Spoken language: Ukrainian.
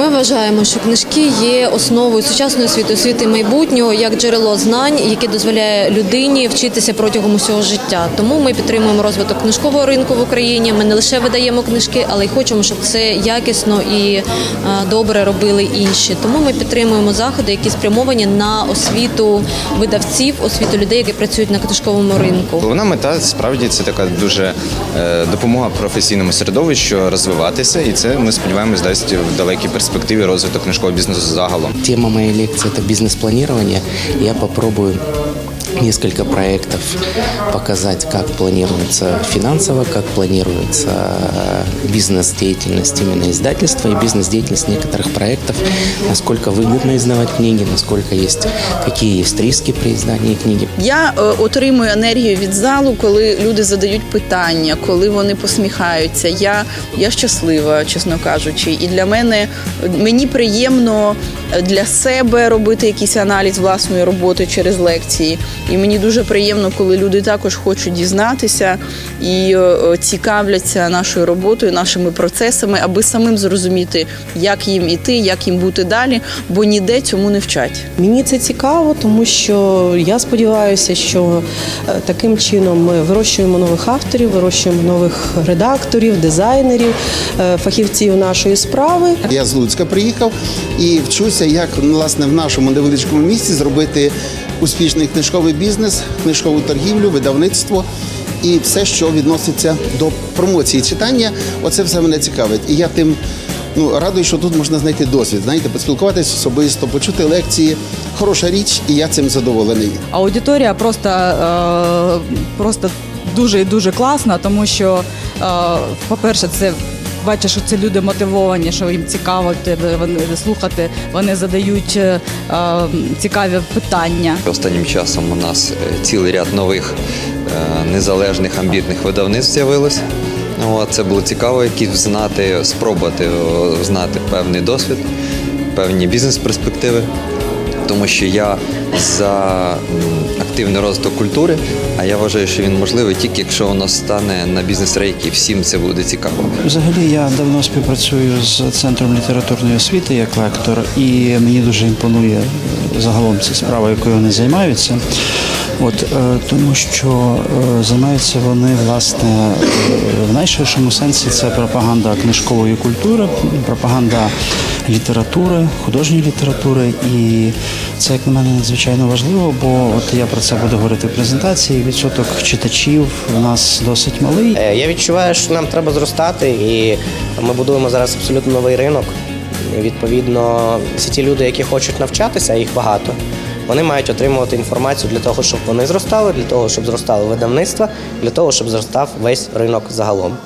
Ми вважаємо, що книжки є основою сучасної освіти, освіти майбутнього як джерело знань, яке дозволяє людині вчитися протягом усього життя. Тому ми підтримуємо розвиток книжкового ринку в Україні. Ми не лише видаємо книжки, але й хочемо, щоб це якісно і е, добре робили інші. Тому ми підтримуємо заходи, які спрямовані на освіту видавців, освіту людей, які працюють на книжковому ринку. Головна мета справді це така дуже е, допомога професійному середовищу розвиватися, і це ми сподіваємось дасть в далекій перспективі розвиток книжкового бізнесу загалом. Тема моей лекции – это бізнес-планирование. Я попробую несколько проектов показать, как планируется финансово, как планируется бизнес-деятельность именно издательства и бизнес-деятельность некоторых проектов, насколько выгодно издавать книги, насколько есть, какие есть риски при издании книги. Я е, отримую енергію від залу, коли люди задають питання, коли вони посміхаються. Я, я щаслива, чесно кажучи. І для мене мені приємно для себе робити якийсь аналіз власної роботи через лекції. І мені дуже приємно, коли люди також хочуть дізнатися і е, цікавляться нашою роботою, нашими процесами, аби самим зрозуміти, як їм іти, як їм бути далі, бо ніде цьому не вчать. Мені це цікаво, тому що я сподіваюся, що е, таким чином ми вирощуємо нових авторів, вирощуємо нових редакторів, дизайнерів, е, фахівців нашої справи. Я з Луцька приїхав і вчуся, як власне в нашому невеличкому місті зробити успішний книжковий бізнес, книжкову торгівлю, видавництво і все, що відноситься до промоції читання. Оце все мене цікавить. І я тим ну радий, що тут можна знайти досвід. Знаєте, поспілкуватися особисто, почути лекції. Хороша річ, і я цим задоволений. Аудиторія просто, е, просто дуже і дуже класна, тому що, е, по-перше, це. Бачиш, що це люди мотивовані, що їм цікаво тебе слухати. Вони задають е, е, цікаві питання. Останнім часом у нас е, цілий ряд нових е, незалежних амбітних видавництв з'явилось. От, Це було цікаво, якісь знати, спробувати знати певний досвід, певні бізнес-перспективи. Тому що я за м, активний розвиток культури, а я вважаю, що він можливий тільки якщо воно стане на бізнес-рейки, всім це буде цікаво. Взагалі я давно співпрацюю з центром літературної освіти як лектор, і мені дуже імпонує е, загалом ця справа, якою вони займаються. От е, тому, що е, займаються вони власне в найширшому сенсі це пропаганда книжкової культури, пропаганда літератури, художньої літератури, і це як на мене надзвичайно важливо, бо от я про це буду говорити в презентації. Відсоток читачів у нас досить малий. Е, Я відчуваю, що нам треба зростати, і ми будуємо зараз абсолютно новий ринок. Відповідно, всі ті люди, які хочуть навчатися, їх багато. Вони мають отримувати інформацію для того, щоб вони зростали, для того, щоб зростало видавництво, для того, щоб зростав весь ринок загалом.